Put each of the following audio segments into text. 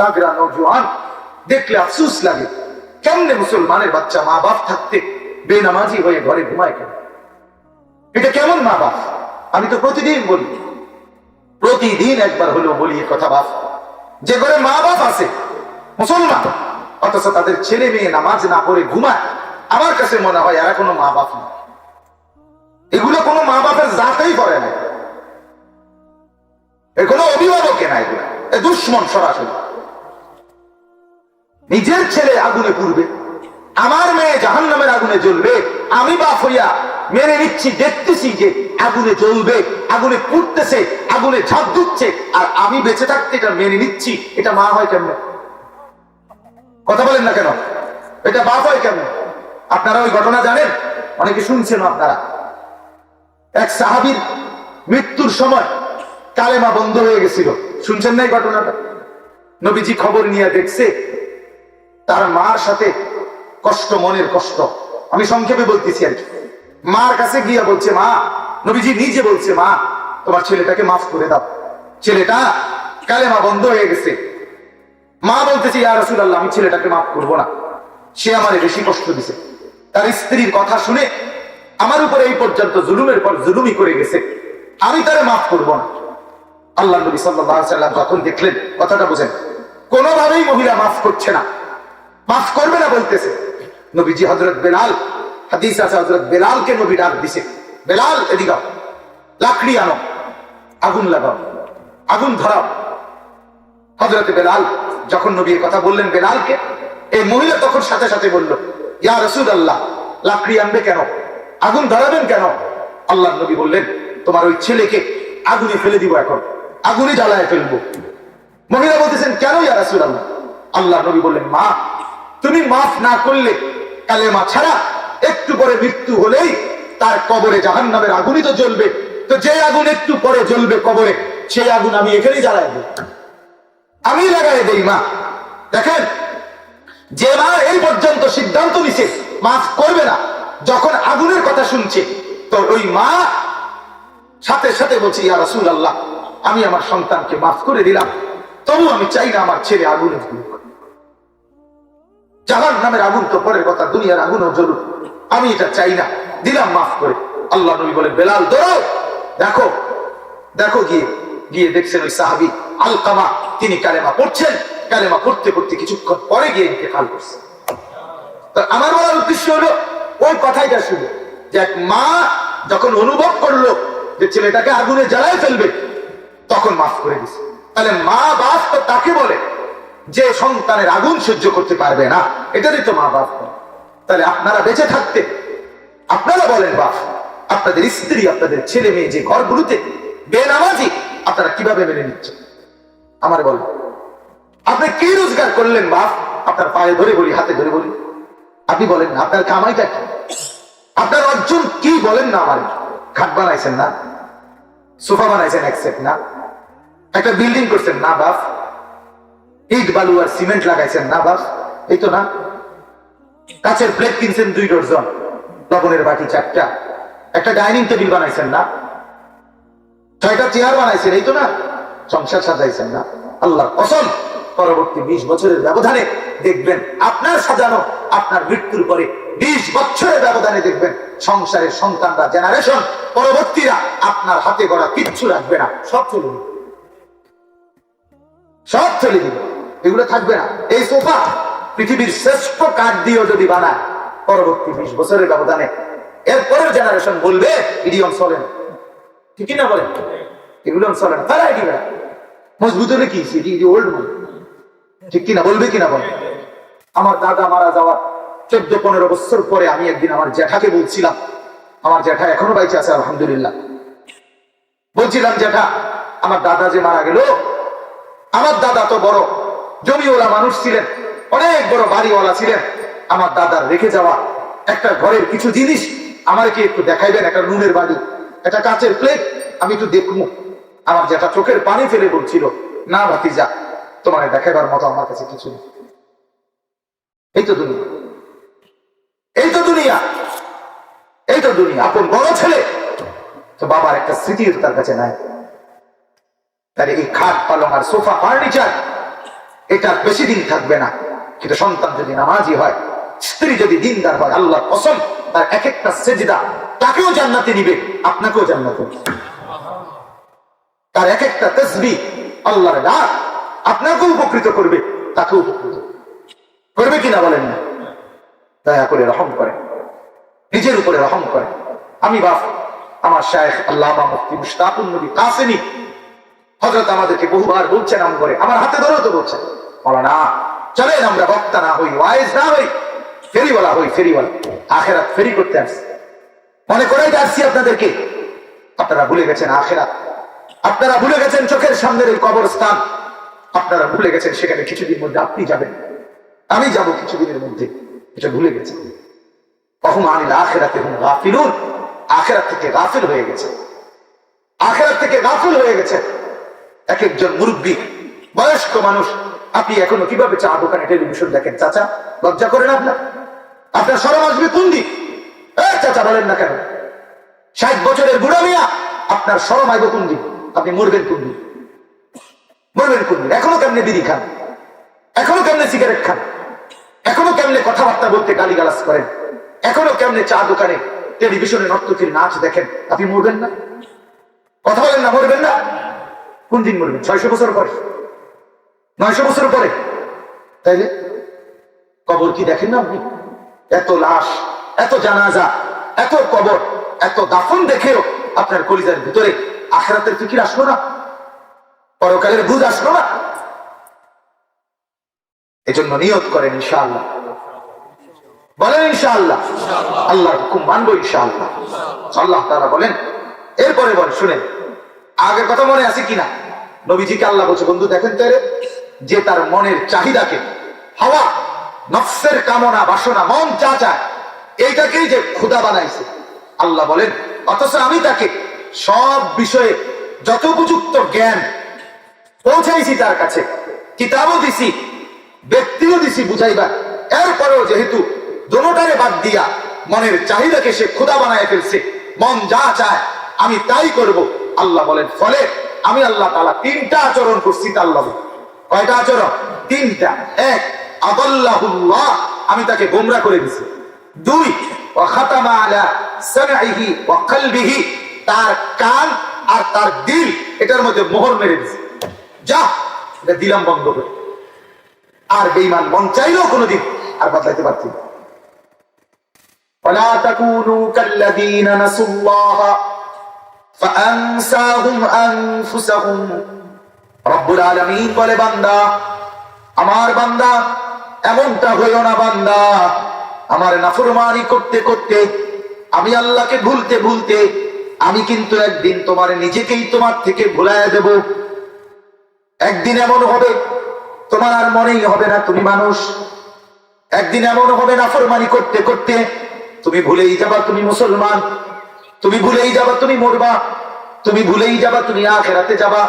তাগরা নৌজওয়ান দেখলে আফসুস লাগে। কেমনে মুসলমানের বাচ্চা মা বাপ থাকতে বেনামাজি হয়ে ঘরে ঘুমায় কেন? এটা কেমন মা বাপ আমি তো প্রতিদিন বলি। প্রতিদিন একবার হলেও বলি কথা, বাপ। যে ঘরে মা বাপ আছে, মুসলমান, অথচ তাদের ছেলে মেয়ে নামাজ না পড়ে ঘুমায়, আমার কাছে মনে হয় এরা কোনো মা বাপ না। এগুলো কোনো মা বাপের জাতেই করে না। কোনো অভিভাবকে না এগুলো। এ দুশ্মন সরাসরি। নিজের ছেলে আগুনে পুড়বে, আমার মেয়ে জাহান নামের আগুনে জ্বলবে, আমি বাপ হইয়া মেনে নিচ্ছি, দেখতেছি যে আগুনে জ্বলবে, আগুনে পুড়তেছে, আগুনে ঝাঁপ দিচ্ছে, আর আমি বেঁচে থাকতে এটা মেনে নিচ্ছি, এটা মা হয় কেমনে? কথা বলেন না কেন? এটা বাপ হয় কেমনে? আপনারা ওই ঘটনা জানেন? অনেকে শুনছেন আপনারা। এক সাহাবীর মৃত্যুর সময় কালেমা বন্ধ হয়ে গেছিল। শুনছেন না এই ঘটনাটা? নবীজি খবর নিয়ে দেখছে তার মার সাথে কষ্ট, মনের কষ্ট। আমি সংক্ষেপে বলতেছি আর কি। মার কাছে গিয়ে বলছে, মা, নবীজি নিজে বলছে, মা, তোমার ছেলেটাকে মাফ করে দাও। ছেলেটা কালেমা বন্ধ হয়ে গেছে। মা বলতেছে, ইয়া রাসূলুল্লাহ, আমি ছেলেটাকে মাফ করব না। সে আমারে বেশি কষ্ট দিছে। তার স্ত্রীর কথা শুনে আমার উপরে এই পর্যন্ত জুলুমের পর জুলুমি করে গেছে। আমি তারে মাফ করব না। আল্লাহ নবী আলাইহি সাল্লাম যখন দেখলেন, কথাটা বুঝেন। কোনোভাবেই মহিলা মাফ করছে না। মাফ করবে না বলতেছে। নবীজি হযরত বেলাল, হাদিস আছে, হযরত বেলালকে নবী ডাক দিছে। বেলাল, এদিকে লাকড়ি আনো, আগুন লাগাও, আগুন ধরাও। হজরতে বেলাল যখন নবীর কথা বললেন বেলালকে, এই মহিলা তখন সাথে সাথে বলল, ইয়া রসুল আল্লাহ লাকড়ি আনবে কেন? আগুন ধরাবেন কেন? আল্লাহ নবী বললেন, তোমার ওই ছেলেকে আগুনে ফেলে দিব এখন, আগুনে জ্বালায় ফেলব। মহিলা বলতেছেন, কেন ইয়া রসুল আল্লাহ আল্লাহ নবী বললেন, মা তুমি মাফ না করলে কালেমা ছাড়া একটু পরে মৃত্যু হলেই তার কবরে জাহান নামের আগুনই তো জ্বলবে। তো যে আগুন একটু পরে জ্বলবে কবরে, সেই আগুন আমি এখানেই জ্বালাই আমি লাগাই দেই, মা। দেখেন, যে মা এই পর্যন্ত সিদ্ধান্ত নিছে, মাফ করবে না, যখন আগুনের কথা শুনছে, তো ওই মা সাথে সাথে বলছে, ইয়া রাসুল আল্লাহ আমি আমার সন্তানকে মাফ করে দিলাম তবু আমি চাই না আমার ছেলে আগুনে জাহান নামের আগুন তো পরের কথা, দুনিয়ার আগুনও জ্বলুক। আমি এটা চাই না। দিলাম মাফ করে। আল্লাহ নবী বলে বেলাল ধরো দেখো দেখো গিয়ে গিয়ে দেখছেন ওই সাহাবি আলকামা, তিনি কালেমা পড়ছেন। কালেমা পড়তে পড়তে কিছুক্ষণ পরে গিয়ে ইন্তেকাল করছে। আমার বলার উদ্দেশ্য হলো, ওই কথাইটা শুনে যে এক মা যখন অনুভব করল যে ছেলেটাকে আগুনে জ্বালায় ফেলবে, তখন মাফ করে দিছে। তাহলে মা বাপ তো তাকে বলে যে সন্তানের আগুন সহ্য করতে পারবে না, এটারই তো মা বাপ। তাহলে আপনারা বেঁচে থাকতে, আপনারা বলেন বাপ, আপনাদের স্ত্রী, আপনাদের ছেলে মেয়ে যে ঘরগুলোতে বেনামাজি, আপনারা কীভাবে মেনে নিচ্ছেন? আমার বলেন। আপনি কি রোজগার করলেন বাপ? আপনার পায়ে ধরে বলি, হাতে ধরে বলি। আপনি বলেন না, আপনার কামাইটা কি? আপনার অর্জন কি বলেন না আমার? খাট বানাইছেন না? সোফা বানাইছেন এক সেট, না? একটা বিল্ডিং করছেন না বাপ? ইট বালু আর সিমেন্ট লাগাইছেন না বাপ এই তো না? কাছের প্লেট কিনছেন দুই ডজন লবণের বাটি চারটা। একটা ডাইনিং টেবিল বানাইছেন না? ছয়টা চেয়ার বানাইছেন, এই তো না? সংসার সাজাইছেন না? আল্লাহ কসম, পরবর্তী বিশ বছরের ব্যবধানে দেখবেন, আপনার সাজানো, আপনার মৃত্যুর পরে বিশ বছরের ব্যবধানে দেখবেন, সংসারের সন্তানরা জেনারেশন পরবর্তীরা আপনার হাতে গড়া কিচ্ছু রাখবে না। সব চলে সব চলে যাবে এগুলো থাকবে না। এই সোফা পৃথিবীর শ্রেষ্ঠ কাঠ দিয়েও যদি বানায়, পরবর্তী বিশ বছরের ব্যবধানে এরপরের জেনারেশন বলবে ইডিয়ম চলে না ঠিকই না বলেন? এগুলো চলে না তারা মজবুত হলে কি? ওল্ড ঠিক কিনা? বলবে কিনা বল? আমার দাদা মারা যাওয়ার চোদ্দ পনেরো বছর পরে আমি একদিন আমার জ্যাঠাকে বলছিলাম, আমার জ্যাঠা এখনও বাইচে আছে, আলহামদুলিল্লাহ। বলছিলাম, জ্যাঠা, আমার দাদা যে মারা গেল, আমার দাদা তো বড় জমিওয়ালা মানুষ ছিলেন, অনেক বড় বাড়িওয়ালা ছিলেন। আমার দাদার রেখে যাওয়া একটা ঘরের কিছু জিনিস আমার কি একটু দেখাইবেন, একটা নুনের বাড়ি একটা কাচের প্লেট আমি একটু দেখব। আমার যেটা চোখের পানি ফেলে বলছিল, না ভাতিজা, তোমার দেখাবার মতো আমার কাছে কিছু নেই। এই তো দুনিয়া। এই তো দুনিয়া। এই তো দুনিয়া। আপন বড় ছেলে, তো বাবার একটা স্মৃতি তার কাছে নাই। তার এই খাট পালং আর সোফা, ফার্নিচার এটার বেশি দিন থাকবে না। কিন্তু সন্তান যদি নামাজি হয়, স্ত্রী যদি দিনদার হয় আল্লাহ কসম, তার এক একটা সেজদা তাকেও জান্নাতে নিবে, আপনাকেও জান্নাতে তার এক একটা তসবি আল্লাহর ডাক আপনাকেও উপকৃত করবে, তাকেও উপকৃত করবে। কিনা বলেন না? দয়া করে রহম করে নিজের উপরে রহম করে আমি বাপ, আমার শায়েখ আল্লাহ মুফতি মুশতাকুন নবী কাসেমি হজরত আমাদেরকে বহুবার বলছেন আম করে, আমার হাতে ধরেও তো বলছেন। না চলেন আমরা বক্তা না হই, ওয়াইজ না হই, ফেরিওয়ালা হই, ফেরিওয়ালা। আখেরাত ফেরি করতে আসছি। মনে আসছি আপনাদেরকে। আপনারা ভুলে গেছেন আখেরাত। আপনারা ভুলে গেছেন চোখের সামনের আপনারা ভুলে গেছেন সেখানে কিছুদিন মধ্যে আপনি যাবেন। আমি যাব কিছুদিনের মধ্যে। এটা ভুলে গেছেন। কখন আনিল আখেরাতে হুম গাফিলুন। আখেরাত থেকে গাফিল হয়ে গেছে। আখেরাত থেকে গাফিল হয়ে গেছে। এক একজন মুরব্বী, বয়স্ক মানুষ আপনি এখনও কীভাবে চা দোকানে টেলিভিশন দেখেন, চাচা? লজ্জা করেন আপনার? আপনার সরম আসবে কোন দিক? চাচা, বলেন না কেন? ষাট বছরের বুড়া মিয়া, আপনার সরম আইব কোন দিন আপনি মরবেন কোন দিন মরবেন কোন দিন এখনও কেমনে বিড়ি খান? এখনও কেমনে সিগারেট খান? এখনও কেমনে কথাবার্তা বলতে গালি গালাস করেন? এখনও কেমনে চা দোকানে টেলিভিশনে নর্তকীর নাচ দেখেন? আপনি মরবেন না? কথা বলেন না, মরবেন না? কোন দিন মরবেন? ছয়শো বছর পরে। নয়শো বছর পরে। তাইলে কবর কি দেখেন না আপনি? এত লাশ, এত জানাজা, এত কবর, এত দাফন দেখেও আপনার কলিজার ভিতরে আখেরাতের ফিকির আসলো না? পরকালের বুঝ আসলো না? এজন্য নিয়ত করেন ইনশাআল্লাহ। বলেন ইনশাআল্লাহ। আল্লাহ হুকুম মানবো ইনশাআল্লাহ। আল্লাহ তারা বলেন, এরপরে বল শুনেন, আগের কথা মনে আছে কিনা? নবীজিকে আল্লাহ বলছে, বন্ধু, দেখেন তো যে তার মনের চাহিদাকে, হাওয়া, নফসের কামনা, বাসনা, মন যা চায়, এইটাকেই যে ক্ষুদা বানাইছে। আল্লাহ বলেন, অথচ আমি তাকে সব বিষয়ে যথোপযুক্ত জ্ঞান পৌঁছাইছি তার কাছে, কিতাবও দিছি, ব্যক্তিও দিছি বুঝাইবা। এরপরেও যেহেতু দোনোটারে বাদ দিয়া মনের চাহিদাকে সে ক্ষুদা বানায় ফেলছে, মন যা চায়, আমি তাই করব, আল্লাহ বলেন। ফলে আমি আল্লাহ তালা তিনটা আচরণ করছি তার কয়টা আচরণ তিনটা এক আদাল্লাহুল্লাহ আমি তাকে গোমরা করে দিছি দুই ওয়াখাতামা আলা সামঈহি ওয়া কলবিহি তার কান আর তার দিল এটার মধ্যে মোহর মেরে দিছি যা এটা দিলাম বন্ধ করে আর বেঈমান মন চাইলেও কোনোদিন আর বদলাইতে পারছি না ولا تكونوا كالذين نسوا الله فأنساهم أنفسهم রব্বুল আলমিন বলে, বান্দা, আমার বান্দা, এমনটা হইও না বান্দা। আমার নাফরমানি করতে করতে, আমি আল্লাহকে ভুলতে ভুলতে, আমি কিন্তু একদিন তোমার নিজেকেই তোমার থেকে ভুলাই দেব। একদিন এমন হবে, তোমার আর মনেই হবে না তুমি মানুষ। একদিন এমন হবে নাফরমানি করতে করতে, তুমি ভুলেই যাবা তুমি মুসলমান, তুমি ভুলেই যাবা তুমি মরবা, তুমি ভুলেই যাবা তুমি আখেরাতে যাবা।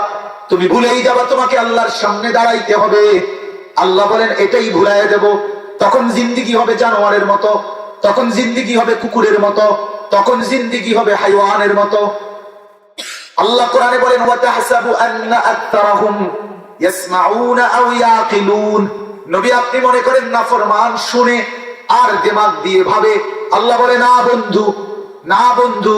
তুমি ভুলেই যাবা, তোমাকে আল্লাহর সামনে দাঁড়াইতে হবে। আল্লাহ বলেন, এটাই ভুলাই দেব। তখন জিন্দিগি হবে জানোয়ারের মতো, তখন জিন্দিগি হবে কুকুরের মতো, তখন জিন্দিগি হবে হাইওয়ানের মতো। আল্লাহ কোরআনে বলেন আল্লাহ বলে, না বন্ধু না বন্ধু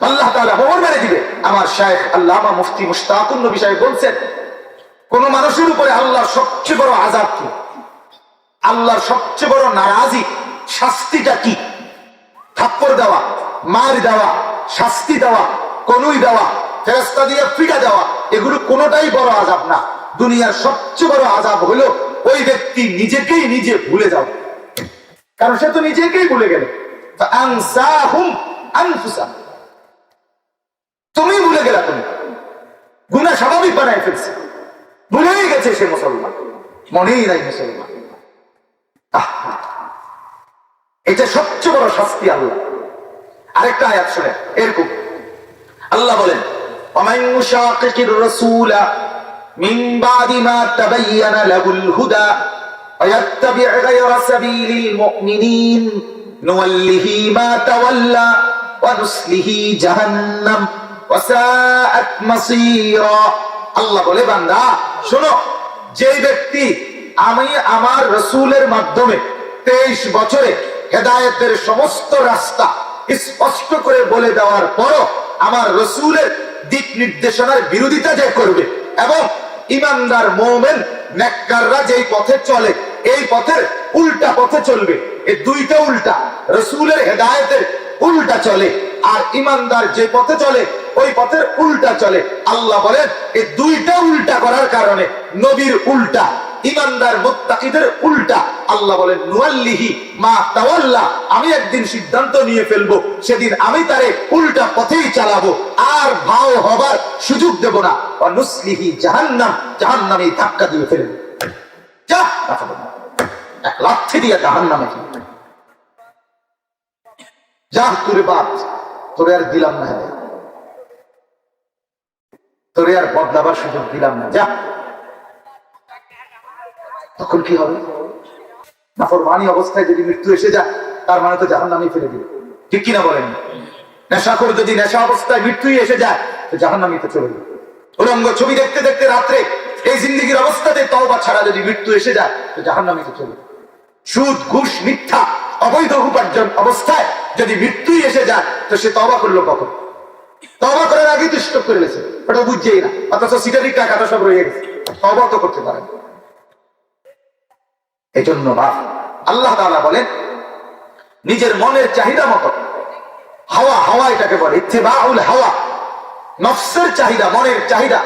আল্লাহ তালা মোহর মেরে দিবে। আমার মুফতি বলছেন, কোন মানুষের উপরে আল্লাহর সবচেয়ে বড় আজাব কি? আল্লাহর সবচেয়ে বড় নারাজি শাস্তিটা কি? দেওয়া, মার দেওয়া, শাস্তি দেওয়া, কনুই দেওয়া ফেরস্তা দিয়ে দেওয়া, এগুলো কোনোটাই বড় আজাব না। দুনিয়ার সবচেয়ে বড় আজাব হলো ওই ব্যক্তি নিজেকেই নিজে ভুলে যাও। কারণ সে তো নিজেকেই ভুলে গেল। আনফুসা أنفسهم। তুমি ভুলে গেলা তুমি গুণা স্বাভাবিক বানায় ফেলছে ভুলেই গেছে সে মুসলমান মনেই নাই মুসলমান এটা সবচেয়ে বড় শাস্তি আল্লাহ আরেকটা আয়াত শুনে এরকম আল্লাহ বলেন ومن يشاقق الرسول من بعد ما تبين له الهدى ويتبع غير سبيل المؤمنين نوله ما تولى ونسله جهنم وساءت مصيرا আল্লাহ বলে, বান্দা, শোনো যে ব্যক্তি আমি আমার রসুলের মাধ্যমে তেইশ বছরে হেদায়েতের সমস্ত রাস্তা স্পষ্ট করে বলে দেওয়ার পরও আমার রসুলের দিক নির্দেশনার বিরোধিতা যে করবে এবং ইমানদার মোমেন, নেককাররা যেই পথে চলে, এই পথের উল্টা পথে চলবে। এই দুইটা উল্টা। রসুলের হেদায়েতের উল্টা চলে। আর ইমানদার যে পথে চলে, ওই পথের উল্টা চলে। আল্লাহ বলেন, এই দুইটা উল্টা করার কারণে নবীর উল্টা, ইমানদার উল্টা। আল্লাহ বলেন মা তাওয়াল্লা, আমি একদিন সিদ্ধান্ত নিয়ে ফেলব, সেদিন আমি তারে উল্টা পথেই চালাবো, আর ভাও হবার সুযোগ দেব না। বা নুসলিহি জাহান্নাম জাহান্নামে ধাক্কা দিয়ে ফেলব। যা এক দিয়ে জাহান্নামে যা তোরে বাদ তোরে আর দিলাম না। তোরে আর বদলাবার সুযোগ দিলাম না। যা। তখন কি হবে? নাফরমানি অবস্থায় যদি মৃত্যু এসে যায়, তার মানে তো জাহান নামে ফেলে দিবে। ঠিক কিনা বলেন? নেশা করে যদি নেশা অবস্থায় মৃত্যুই এসে যায়, তো জাহান নামিতে চলে যাবে। উলঙ্গ ছবি দেখতে দেখতে রাত্রে এই জিন্দিগির অবস্থাতে তওবা ছাড়া যদি মৃত্যু এসে যায়, তো জাহান নামিতে চলে সুদ, ঘুষ, মিথ্যা, অবৈধ উপার্জন অবস্থায় যদি মৃত্যুই এসে যায়, তো সে তবা করল কখন? তবা করার আগে স্টপ করে গেছে ওটা বুঝছেই না। অথচ সিটারি টাকাটা সব রয়ে গেছে। তবা তো করতে পারে। এই জন্য বা আল্লাহ তাআলা বলেন, নিজের মনের চাহিদা মতো, হাওয়া হাওয়া এটাকে বলে ইচ্ছে ইত্তেবাউল হাওয়া। নফসের চাহিদা, মনের চাহিদা,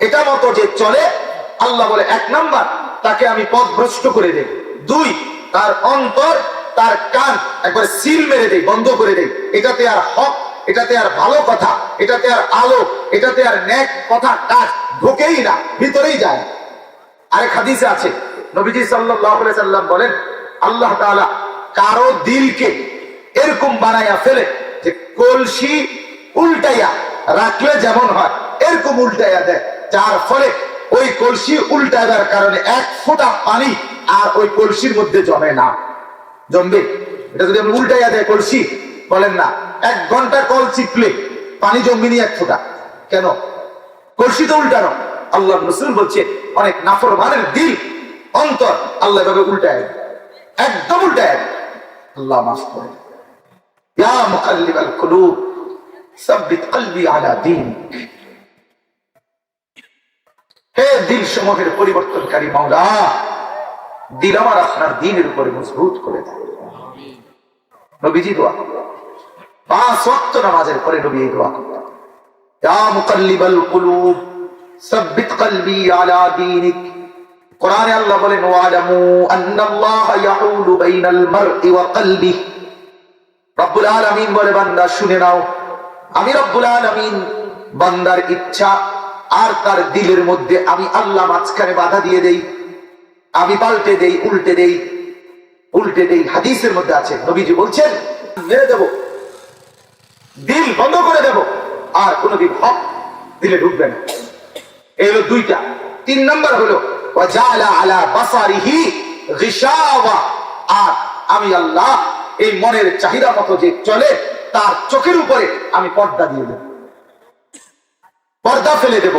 এটা মতো যে চলে, আল্লাহ বলে, এক নাম্বার, তাকে আমি পথ ভ্রষ্ট করে দেই দুই, তার অন্তর তার কান একবারে সিল মেরে দেই, বন্ধ করে দেই। এটাতে আর হক, এটাতে আর ভালো কথা, এটাতে আর আলো, এটাতে আর ন্যাক কথা কাজ ঢোকেই না, ভিতরেই যায়। আরেক হাদিসে আছে, নবীজি সাল্লাম বলেন, আল্লাহ তাআলা কারও দিলকে এরকম বানাইয়া ফেলে যে কলসি উল্টাইয়া রাখলে যেমন হয়, এরকম উল্টাইয়া দেয়। যার ফলে ওই কলসি উল্টাইবার কারণে এক ফোঁটা পানি আর ওই কলসির মধ্যে জমে না। জমবে। এটা যদি আমি উল্টাইয়া দেয় কলসি, বলেন না, এক ঘণ্টা কল চিপলে পানি জমবিনি এক ফোঁটা। কেন? কলসি তো উল্টানো। আল্লাহ রসুল বলছে, অনেক নাফরমানের দিল, অন্তর আল্লাহ এভাবে উল্টায় একদম উল্টায় আল্লাহ মাফ করে ইয়া মুকাল্লিবাল কুলুব, সাব্বিত কলবি আলা দীনিক হে দিল সমূহের পরিবর্তনকারী মাওলা দিল আমার আপনার দিনের উপরে মজবুত করে দেয়। নবীজি দোয়া পাঁচ ওয়াক্ত নামাজের পরে নবী এই দোয়া করতেন কুলুব, সাব্বিত কলবি আলা কোরআনে আল্লাহ বলেন, ওয়ালামু আন্নাল্লাহা ইয়াহুলু বাইনাল মারই ওয়া রব্বুল আলামিন বলে, বান্দা, শুনে নাও। আমি রব্বুল আলামিন, বান্দার ইচ্ছা আর তার দিলের মধ্যে আমি আল্লাহ মাঝখানে বাধা দিয়ে দেই। আমি পাল্টে দেই, উল্টে দেই উল্টে দেই, হাদিসের মধ্যে আছে। নবীজি বলছেন, মেরে দেব, দিল বন্ধ করে দেব, আর কোনদিন হক দিলে ঢুকবে না। এই হলো দুইটা। তিন নম্বর হলো আর আমি আল্লাহ, এই মনের চাহিদা মতো যে চলে, তার চোখের উপরে আমি পর্দা দিয়ে দেব। পর্দা ফেলে দেব,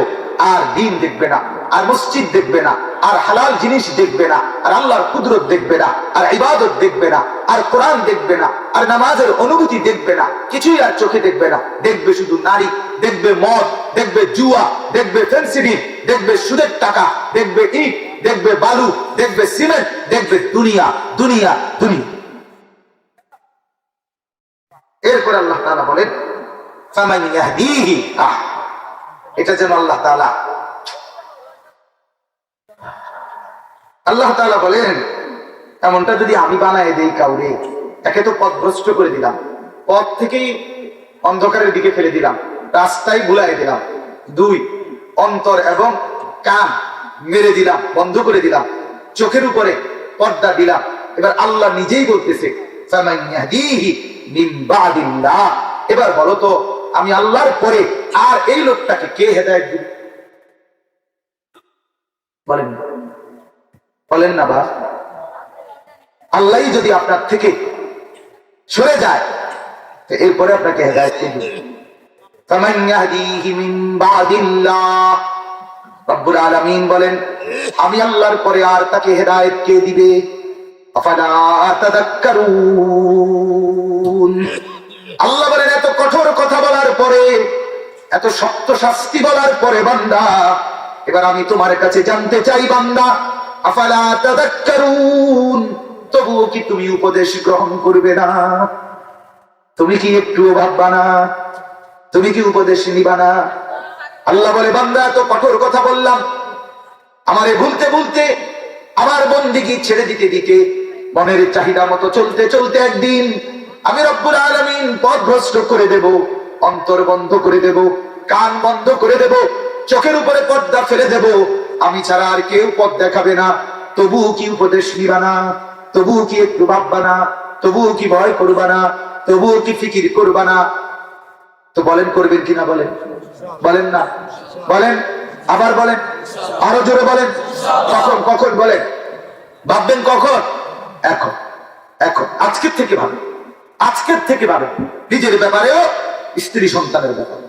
আর দিন দেখবে না, আর মসজিদ দেখবে না আর হালাল জিনিস দেখবে না, আর আল্লাহর কুদরত দেখবে না, আর ইবাদত দেখবে না, আর কোরআন দেখবে না, আর নামাজের অনুভূতি দেখবে না, কিছুই আর চোখে দেখবে না। দেখবে শুধু নারী, দেখবে মদ, দেখবে জুয়া, দেখবে ফেন্সিডিল দেখবে সুদের টাকা, দেখবে ইট, দেখবে বালু, দেখবে সিমেন্ট, দেখবে দুনিয়া দুনিয়া দুনিয়া। এরপর আল্লাহ তাআলা বলেন এটা যেন আল্লাহ তাআলা আল্লাহ তাআলা বলেন, এমনটা যদি আমি বানায় দেই কাউরে, একে তো পথ ভ্রষ্ট করে দিলাম, পথ থেকেই অন্ধকারের দিকে ফেলে দিলাম, রাস্তায় ভুলাই দিলাম, দুই, অন্তর এবং কান মেরে দিলাম, বন্ধ করে দিলাম, চোখের উপরে পর্দা দিলাম। এবার আল্লাহ নিজেই বলতেছে এবার বলো তো, আমি আল্লাহর পরে আর এই লোকটাকে কে হেদায়েত দিবে? বলেন। বলেন না বা। আল্লাহ যদি আপনার থেকে সরে যায় এরপরে আপনাকে হেদায়ত বলেন, আমি আল্লাহর পরে আর তাকে কে দিবে? আল্লাহ বলেন, এত কঠোর কথা বলার পরে, এত শক্ত শাস্তি বলার পরে বান্দা, এবার আমি তোমার কাছে জানতে চাই বান্দা তবুও কি তুমি উপদেশ গ্রহণ করবে না? তুমি কি একটু ভাববা না? তুমি কি উপদেশ নিবা না? আল্লাহ বলে, বান্দা, এত কঠোর কথা বললাম। আমারে ভুলতে ভুলতে আমার বন্দিগি ছেড়ে দিতে দিতে মনের চাহিদা মতো চলতে চলতে একদিন আমি রব্বুল আলমিন পথ ভ্রষ্ট করে দেব, অন্তর বন্ধ করে দেব, কান বন্ধ করে দেব, চোখের উপরে পর্দা ফেলে দেব আমি ছাড়া আর কেউ পথ দেখাবে না। তবুও কি উপদেশ নিবা না? তবুও কি একটু ভাববা না? তবুও কি ভয় করবা না? তবুও কি ফিকির করবা না? তো বলেন, করবেন কিনা বলেন? বলেন না। বলেন, আবার বলেন, আরও জোরে বলেন। কখন কখন বলেন? ভাববেন কখন? এখন এখন। আজকের থেকে ভাবেন। আজকের থেকে ভাবেন। নিজের ব্যাপারেও স্ত্রী সন্তানের ব্যাপারে।